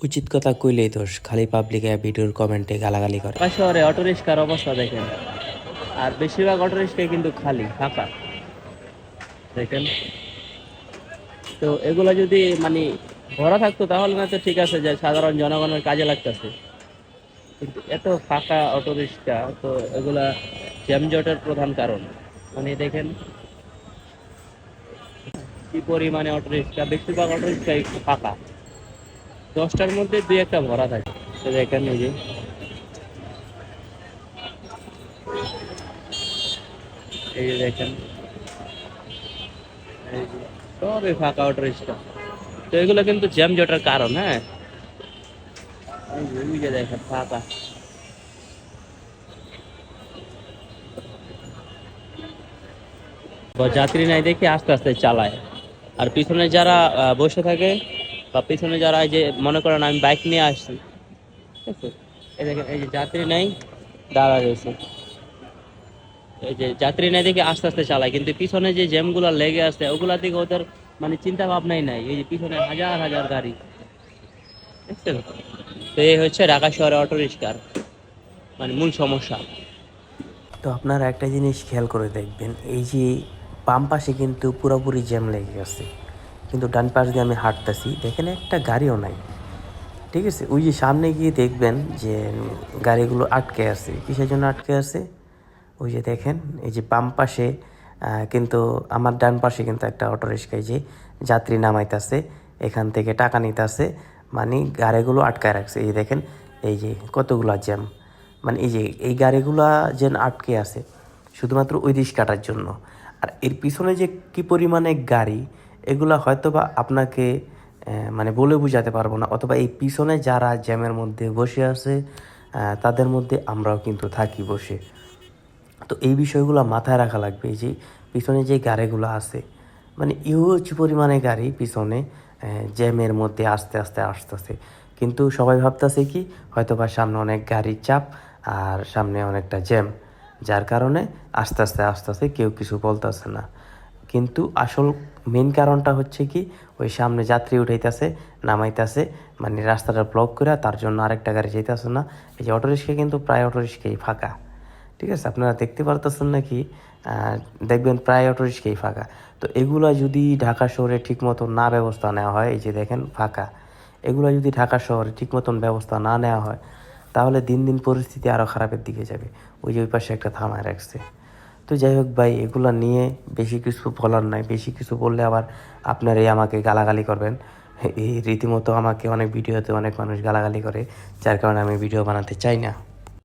উচিত কথা কইলেই দোষ, খালি পাবলিকে ভিডিওর কমেন্টে গালাগালি করে। শহরে অটো রিক্সার অবস্থা দেখেন। আর বেশিরভাগ অটো রিক্সাই কিন্তু খালি ফাঁকা দেখেন? তো এগুলো যদি মানে ভরা থাকতো তাহলে না তো ঠিক আছে যে সাধারণ জনগণের কাজে লাগতেছে। কিন্তু এত ফাঁকা অটো রিক্সা তো এগুলা জ্যামজটের প্রধান কারণ। মানে দেখেন? কি পরিমাণে অটো রিক্সা বেশিরভাগ অটো রিক্সা একটু ফাঁকা দশটার মধ্যে দুই একটা ভরা থাকে। তো দেখেন যে। এই দেখেন। সবই ফাঁকা অটো রিক্সা তো এগুলো কিন্তু জ্যাম জটার কারণ হ্যাঁ? এই দেখেন, ফাঁকা। যাত্রী নাই দেখে আস্তে আস্তে চালায়। আর পিছনে যারা বসে থাকে বা পিছনে যারা এই যে মনে করেন আমি বাইক নিয়ে আসছি, ঠিক আছে? এই দেখেন, এই যে যাত্রী নেই, দাঁড়া রয়েছে। এই যে যাত্রী নাই দেখে আস্তে আস্তে চালায়, কিন্তু পিছনে যে জ্যামগুলো লেগে আছে, ওগুলা দিকে ওদের মানে চিন্তা ভাবনাই নাই। এই যে পিছনে হাজার হাজার গাড়ি তো এই হচ্ছে ঢাকা শহরে অটো রিক্সার মানে মূল সমস্যা। তো আপনারা একটা জিনিস খেয়াল করে দেখবেন, এই যে বাম পাশে কিন্তু পুরোপুরি জ্যাম লেগে গেছে। কিন্তু ডান পাশ দিয়ে আমি হাঁটতেছি। দেখেন একটা গাড়িও নাই। ঠিক আছে? ওই যে সামনে গিয়ে দেখবেন যে গাড়িগুলো আটকে আছে। কিসের জন্য আটকে আছে? ওই যে দেখেন, এই যে বাম পাশে কিন্তু আমার ডান পাশে কিন্তু একটা অটো রিক্সায় যে যাত্রী নামাইতেছে, এখান থেকে টাকা নিতেছে মানে গাড়িগুলো আটকায় রাখছে। এই দেখেন, এই যে কতগুলা জ্যাম। মানে এই যে, এই গাড়িগুলা যেন আটকে আছে, শুধুমাত্র ওই দিশ কাটার জন্য। আর এর পিছনে যে কি পরিমাণে গাড়ি এগুলা হয়তো বা আপনাকে মানে বলে বোঝাতে পারব না। অথবা এই পিছনে যারা জ্যামের মধ্যে বসে আছে তাদের মধ্যে আমরাও কিন্তু থাকি বসে। তো এই বিষয়গুলো মাথায় রাখা লাগবে যে, পিছনে যে গাড়িগুলো আছে মানে ইউজ পরিমাণে গাড়ি পিছনে জ্যামের মধ্যে আস্তে আস্তে আসতেছে। কিন্তু সবাই ভাবতেছে কি হয়তো বা সামনে অনেক গাড়ির চাপ আর সামনে অনেকটা জ্যাম, যার কারণে আস্তে আস্তে আস্তে আস্তে কেউ কিছু বলতেছে না। কিন্তু আসল মেন কারণটা হচ্ছে কি ওই সামনে যাত্রী উঠাইতেছে নামাইতেছে মানে রাস্তাটা ব্লক করে তার জন্য আরেকটা গাড়ি যেতেছে না। এই যে অটো রিক্সা কিন্তু প্রায় অটো রিক্সাই ফাঁকা। ঠিক আছে? আপনারা দেখতে পারতেছেন নাকি? আহ, দেখবেন প্রায় অটো রিক্সাই ফাঁকা। তো এগুলো যদি ঢাকা শহরে ঠিক মতো না ব্যবস্থা নেওয়া হয় এই যে দেখেন ফাঁকা। এগুলো যদি ঢাকা শহরে ঠিক মতন ব্যবস্থা না নেওয়া হয় তাহলে দিন দিন পরিস্থিতি আরও খারাপের দিকে যাবে। ওই যে ওই পাশে একটা থামায় রাখছে। তো যাই হোক ভাই, এগুলো নিয়ে বেশি কিছু বলার নাই। বেশি কিছু বললে আবার আপনারাই আমাকে গালাগালি করবেন। এই রীতিমতো আমাকে অনেক ভিডিওতে অনেক মানুষ গালাগালি করে, যার কারণে আমি ভিডিও বানাতে চাই না।